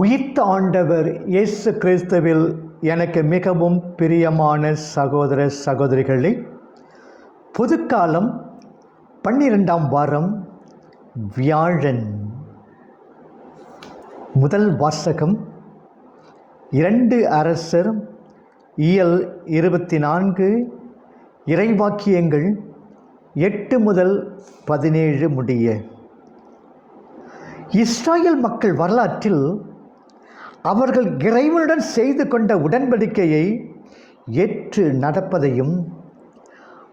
உயிர்த்த ஆண்டவர் இயேசு கிறிஸ்துவில் எனக்கு மிகவும் பிரியமான சகோதர சகோதரிகளே புதுக்காலம் பன்னிரெண்டாம் வாரம் வியாழன். முதல் வாசகம் இரண்டு அரசர் இயல் இருபத்தி நான்கு இறைவாக்கியங்கள் எட்டு முதல் பதினேழு முடிய. இஸ்ராயல் மக்கள் வரலாற்றில் அவர்கள் இறைவனுடன் செய்து கொண்ட உடன்படிக்கையை ஏற்று நடப்பதையும்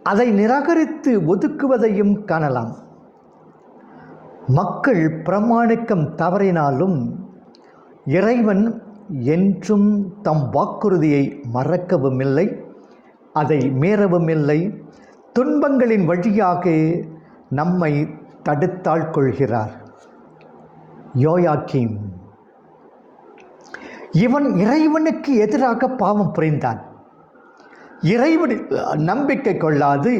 அதை நிராகரித்து ஒதுக்குவதையும் காணலாம். மக்கள் பிரமாணிக்கம் தவறினாலும் இறைவன் என்றும் தம் வாக்குறுதியை மறக்கவும் இல்லை அதை மீறவும் இல்லை துன்பங்களின் வழியாக நம்மை தடுத்தாள் கொள்கிறார். யோயாக்கீம். இவன் இறைவனுக்கு எதிராக பாவம் புரிந்தான். இறைவன் நம்பிக்கை கொள்ளாது.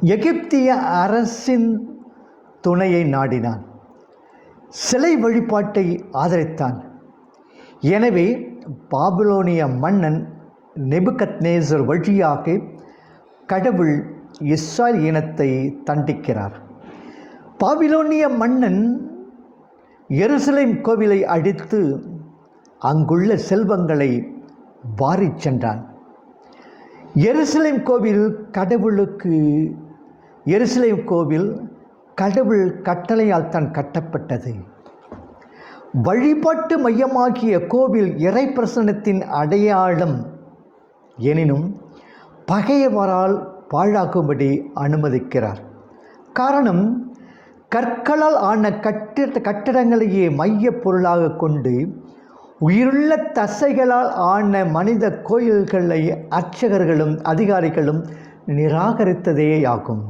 எகிப்திய அரசின் துணையை நாடினான். சிலை வழிபாட்டை ஆதரித்தான். எனவே பாபிலோனிய மன்னன் நெபுகத்னேசர் வழியாக கடவுள் இஸ்ராயல் இனத்தை தண்டிக்கிறார். பாபிலோனிய மன்னன் எருசலேம் கோவிலை அடித்து அங்குள்ள செல்வங்களை வாரிச் சென்றான். எருசலேம் கோவில் கடவுளுக்கு எருசலேம் கோவில் கடவுள் கட்டளையால் தான் கட்டப்பட்டது. வழிபாட்டு மையமாகிய கோவில் இறை பிரசனத்தின் அடையாளம் எனினும் பகையவரால் பாழாக்கும்படி அனுமதிக்கிறார். காரணம் கற்களால் ஆன கட்டிட கட்டிடங்களையே மையப் பொருளாக கொண்டு உயிருள்ள தசைகளால் ஆன மனித கோயில்களை அர்ச்சகர்களும் அதிகாரிகளும் நிராகரித்ததேயாகும்.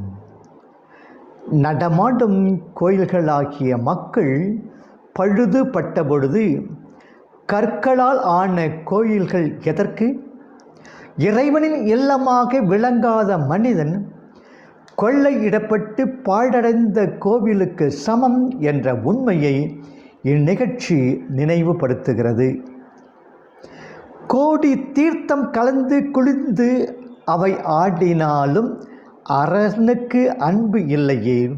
நடமாடும் கோயில்களாகிய மக்கள் பழுதுபட்ட பொழுது கற்களால் ஆன கோயில்கள் எதற்கு? இறைவனின் இல்லமாக விளங்காத மனிதன் கொள்ளையிடப்பட்டு பாழடைந்த கோவிலுக்கு சமம் என்ற உண்மையை இந்நிகழ்ச்சி நினைவுபடுத்துகிறது. கோடி தீர்த்தம் கலந்து குளிர்ந்து அவை ஆடினாலும் அரசனுக்கு அன்பு இல்லையே.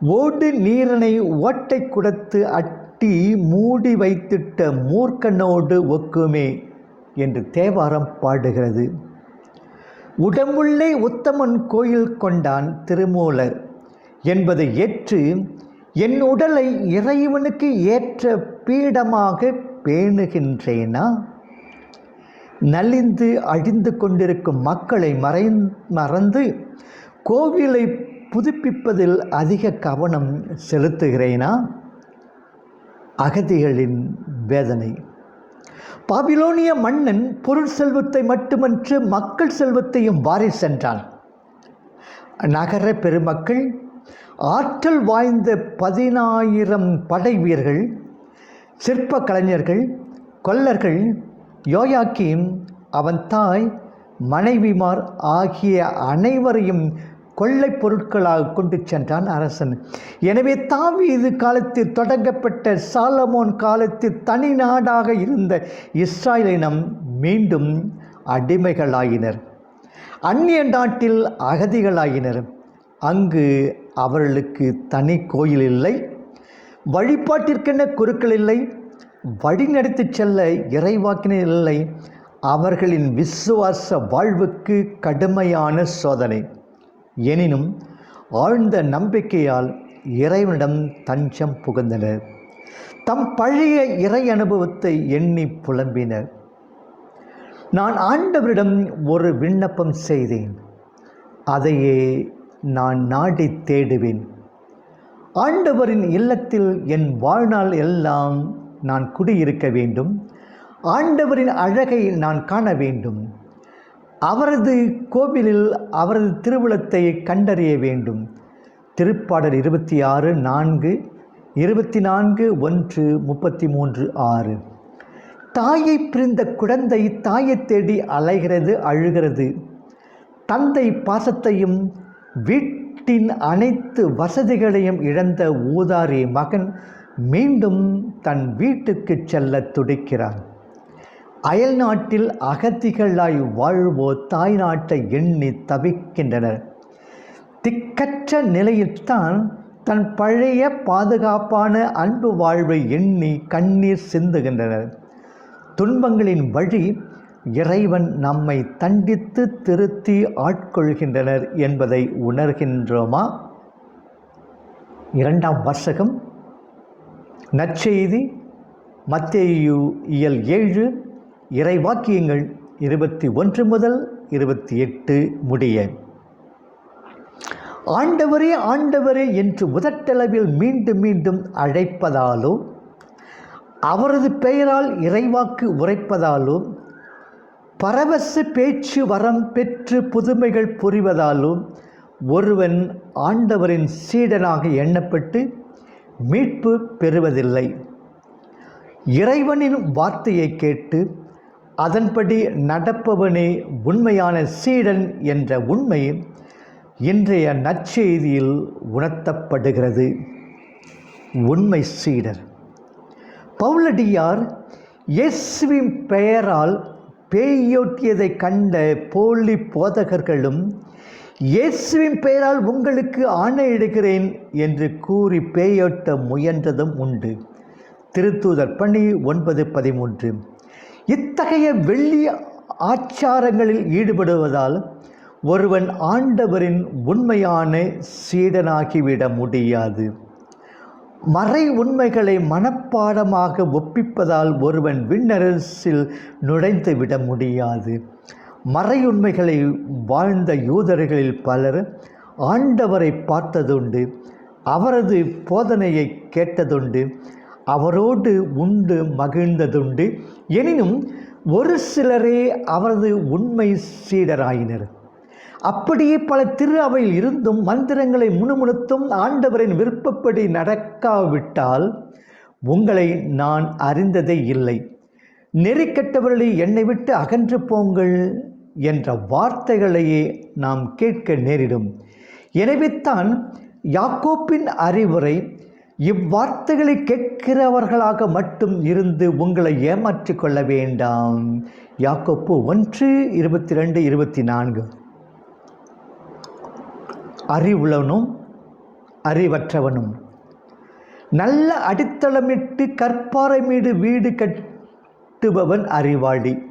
ஓடு நீரனை ஓட்டை குடத்து அட்டி மூடி வைத்திட்ட மூர்க்கனோடு ஒக்குமே என்று தேவாரம் பாடுகிறது. உடம்புள்ளே உத்தமன் கோயில் கொண்டான் திருமூலர் என்பதை ஏற்று என் உடலை இறைவனுக்கு ஏற்ற பீடமாக பேணுகின்றேனா? நலிந்து அழிந்து கொண்டிருக்கும் மக்களை மறை மறந்து கோவிலை புதுப்பிப்பதில் அதிக கவனம் செலுத்துகிறேனா? அகதிகளின் வேதனை. பாபிலோனிய மன்னன் பொருள் செல்வத்தை மட்டுமன்று மக்கள் செல்வத்தையும் வாரி சென்றான். நகர பெருமக்கள் ஆற்றல் வாய்ந்த பதினாயிரம் படை வீரர்கள் சிற்ப கலைஞர்கள் கொல்லர்கள் யோயாக்கீம் அவன் தாய் மனைவிமார் ஆகிய அனைவரையும் கொள்ளை பொருட்களாக கொண்டு சென்றான் அரசன். எனவே தாவீது காலத்தில் தொடங்கப்பட்ட சாலமோன் காலத்தில் தனி நாடாக இருந்த இஸ்ராயலினம் மீண்டும் அடிமைகளாயினர். அந்நிய நாட்டில் அகதிகளாயினர். அங்கு அவர்களுக்கு தனி கோயில் இல்லை வழிபாட்டிற்கென குருக்கள் இல்லை வழிநடத்தி செல்ல இறைவாக்கினர் இல்லை. அவர்களின் விசுவாச வாழ்வுக்கு கடுமையான சோதனை. எனினும் ஆழ்ந்த நம்பிக்கையால் இறைவனிடம் தஞ்சம் புகுந்தனர். தம் பழைய இறை அனுபவத்தை எண்ணி புலம்பினர். நான் ஆண்டவரிடம் ஒரு விண்ணப்பம் செய்தேன். அதையே நான் நாடி தேடுவேன். ஆண்டவரின் இல்லத்தில் என் வாழ்நாள் எல்லாம் நான் குடியிருக்க வேண்டும். ஆண்டவரின் அழகை நான் காண வேண்டும். அவரது கோவிலில் அவரது திருவிழத்தை கண்டறிய வேண்டும். திருப்பாடல் இருபத்தி ஆறு நான்கு இருபத்தி நான்கு ஒன்று முப்பத்தி மூன்று ஆறு. தாயை பிரிந்த குழந்தை தாயை தேடி அலைகிறது அழுகிறது. தந்தை பாசத்தையும் வீட்டின் அனைத்து வசதிகளையும் இழந்த ஊதாரி மகன் மீண்டும் தன் வீட்டுக்கு செல்ல துடிக்கிறான். அயல் நாட்டில் அகதிகளாய் வாழ்வோர் தாய் நாட்டை எண்ணி தவிக்கின்றனர். திக்கற்ற நிலையில்தான் தன் பழைய பாதுகாப்பான அன்பு வாழ்வை எண்ணி கண்ணீர் சிந்துகின்றனர். துன்பங்களின் வழி இறைவன் நம்மை தண்டித்து திருத்தி ஆட்கொள்கின்றனர் என்பதை உணர்கின்றோமா? இரண்டாம் வாசகம் நற்செய்தி மத்தேயு இயல் ஏழு இறைவாக்கியங்கள் இருபத்தி ஒன்று முதல் இருபத்தி எட்டு முடிய. ஆண்டவரே ஆண்டவரே என்று முதட்டளவில் மீண்டும் மீண்டும் அழைப்பதாலோ அவரது பெயரால் இறைவாக்கு உரைப்பதாலோ பரவச பேச்சு வரம் பெற்று புதுமைகள் புரிவதாலும் ஒருவன் ஆண்டவரின் சீடனாக எண்ணப்பட்டு மீட்பு பெறுவதில்லை. இறைவனின் வார்த்தையை கேட்டு அதன்படி நடப்பவனே உண்மையான சீடன் என்ற உண்மை இன்றைய நற்செய்தியில் உணர்த்தப்படுகிறது. உண்மை சீடர். பவுலடியார் இயேசுவின் பெயரால் பேயோட்டியதை கண்ட போலி போதகர்களும் இயேசுவின் பெயரால் உங்களுக்கு ஆணையிடுகிறேன் என்று கூறி பேயோட்ட முயன்றதும் உண்டு. திருத்தூதர் பணி ஒன்பது பதிமூன்று. இத்தகைய வெள்ளி ஆச்சாரங்களில் ஈடுபடுவதால் ஒருவன் ஆண்டவரின் உண்மையான சீடனாகிவிட முடியாது. மறை உண்மைகளை மனப்பாடமாக ஒப்பிப்பதால் ஒருவன் விண்ணரசில் நுழைந்து விட முடியாது. மறை உண்மைகளை வாழ்ந்த யூதர்களில் பலர் ஆண்டவரை பார்த்ததுண்டு அவரது போதனையை கேட்டதுண்டு அவரோடு உண்டு மகிழ்ந்ததுண்டு. எனினும் ஒரு சிலரே அவரது உண்மை சீடராயினர். அப்படியே பல திரு அவையில் இருந்தும் மந்திரங்களை முணுமுணுத்தும் ஆண்டவரின் விருப்பப்படி நடக்காவிட்டால் உங்களை நான் அறிந்ததே இல்லை. நெறிக்கட்டவர்களை என்னை விட்டு அகன்று போங்கள் என்ற வார்த்தைகளையே நாம் கேட்க நேரிடும். எனவேத்தான் யாக்கோப்பின் அறிவுரை இவ்வார்த்தைகளை கேட்கிறவர்களாக மட்டும் இருந்து உங்களை ஏமாற்றிக் கொள்ள வேண்டாம். யாக்கோப்பு ஒன்று இருபத்தி ரெண்டு இருபத்தி நான்கு. அறிவுள்ளவனும் அறிவற்றவனும். நல்ல அடித்தளமிட்டு கற்பாறை மீது வீடு கட்டுபவன் அறிவாளி.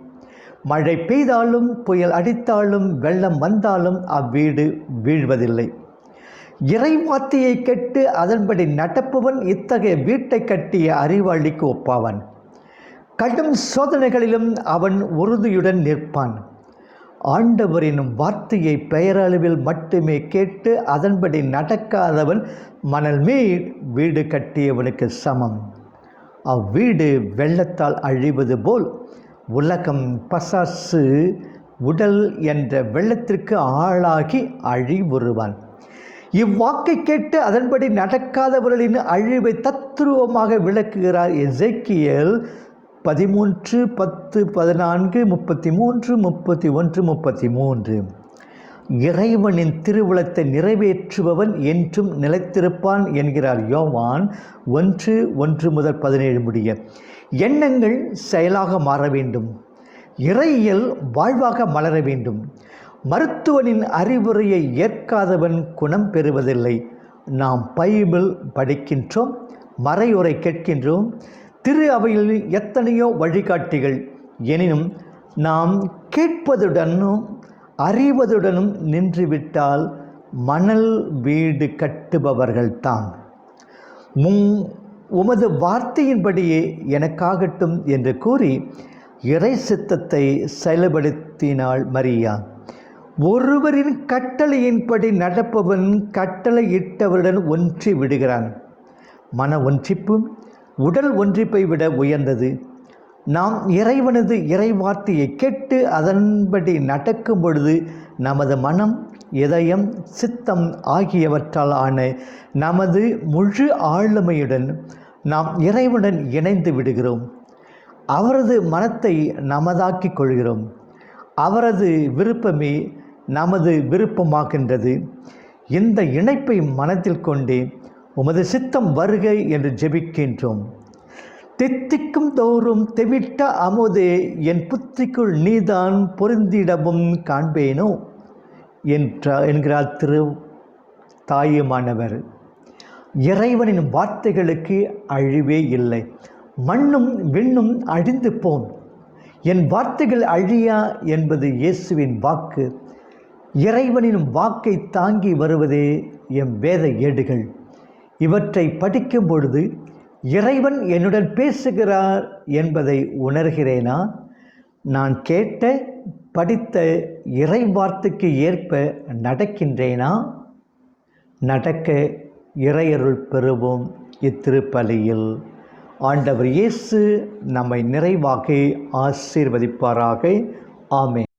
மழை பெய்தாலும் புயல் அடித்தாலும் வெள்ளம் வந்தாலும் அவ்வீடு வீழ்வதில்லை. இறைவார்த்தையை கெட்டு அதன்படி நடப்பவன் இத்தகைய வீட்டை கட்டிய அறிவாளிக்கு ஒப்பாவான். கடும் சோதனைகளிலும் அவன் உறுதியுடன் நிற்பான். ஆண்டவரின் வார்த்தையை பெயரளவில் மட்டுமே கேட்டு அதன்படி நடக்காதவன் மணல் மேல் வீடு கட்டியவனுக்கு சமம். அவ்வீடு வெள்ளத்தால் அழிவது போல் உலகம் பசாசு உடல் என்ற வெள்ளத்திற்கு ஆளாகி அழிவுறுவான். இவ்வாக்கை கேட்டு அதன்படி நடக்காதவர்களின் அழிவை தத்துருவமாக விளக்குகிறார் எசைக்கியல் பதிமூன்று பத்து பதினான்கு முப்பத்தி மூன்று முப்பத்தி ஒன்று முப்பத்தி மூன்று இறைவனின் திருவுளத்தை நிறைவேற்றுபவன் என்றும் நிலைத்திருப்பான் என்கிறார் யோவான் ஒன்று ஒன்று முதல் பதினேழு முடிய. எண்ணங்கள் செயலாக மாற வேண்டும். இறையியல் வாழ்வாக மலர வேண்டும். மருத்துவனின் அறிவுரையை ஏற்காதவன் குணம் பெறுவதில்லை. நாம் பைபிள் படிக்கின்றோம் மறையுரை கேட்கின்றோம் திரு அவையில் எத்தனையோ வழிகாட்டிகள். எனினும் நாம் கேட்பதுடனும் அறிவதுடனும் நின்றுவிட்டால் மணல் வீடு கட்டுபவர்கள்தான் முன் உமது வார்த்தையின்படியே எனக்காகட்டும் என்று கூறி இறை சித்தத்தை செயல்படுத்தினாள் மரியா. ஒருவரின் கட்டளையின்படி நடப்பவன் கட்டளையிட்டவருடன் ஒன்றி விடுகிறான். மன ஒன்றிப்பு உடல் ஒன்றிப்பை விட உயர்ந்தது. நாம் இறைவனது இறைவார்த்தையை கேட்டு அதன்படி நடக்கும் பொழுது நமது மனம் இதயம் சித்தம் ஆகியவற்றால் ஆன நமது முழு ஆளுமையுடன் நாம் இறைவனுடன் இணைந்து விடுகிறோம். அவரது மனத்தை நமதாக்கிக் கொள்கிறோம். அவரது விருப்பமே நமது விருப்பமாகின்றது. இந்த இணைப்பை மனத்தில் கொண்டே உமது சித்தம் வருகை என்று ஜெபிக்கின்றோம். தெத்திக்கும் தோறும் தெவிட்ட அமுதே என் புத்திக்குள் நீதான் பொருந்திடவும் காண்பேனோ? என்ற என்கிறார் திரு தாயுமானவர். இறைவனின் வார்த்தைகளுக்கு அழிவே இல்லை. மண்ணும் விண்ணும் அழிந்து போம். என் வார்த்தைகள் அழியா என்பது இயேசுவின் வாக்கு. இறைவனின் வாக்கை தாங்கி வருவதே எம் வேத ஏடுகள். இவற்றை படிக்கும் பொழுது இறைவன் என்னுடன் பேசுகிறார் என்பதை உணர்கிறேனா? நான் கேட்ட படித்த இறை வார்த்தைக்கு ஏற்ப நடக்கின்றேனா? நடக்க இறையருள் பெறுவோம் இத்திருப்பலியில். ஆண்டவர் இயேசு நம்மை நிறைவாக ஆசீர்வதிப்பாராக. ஆமே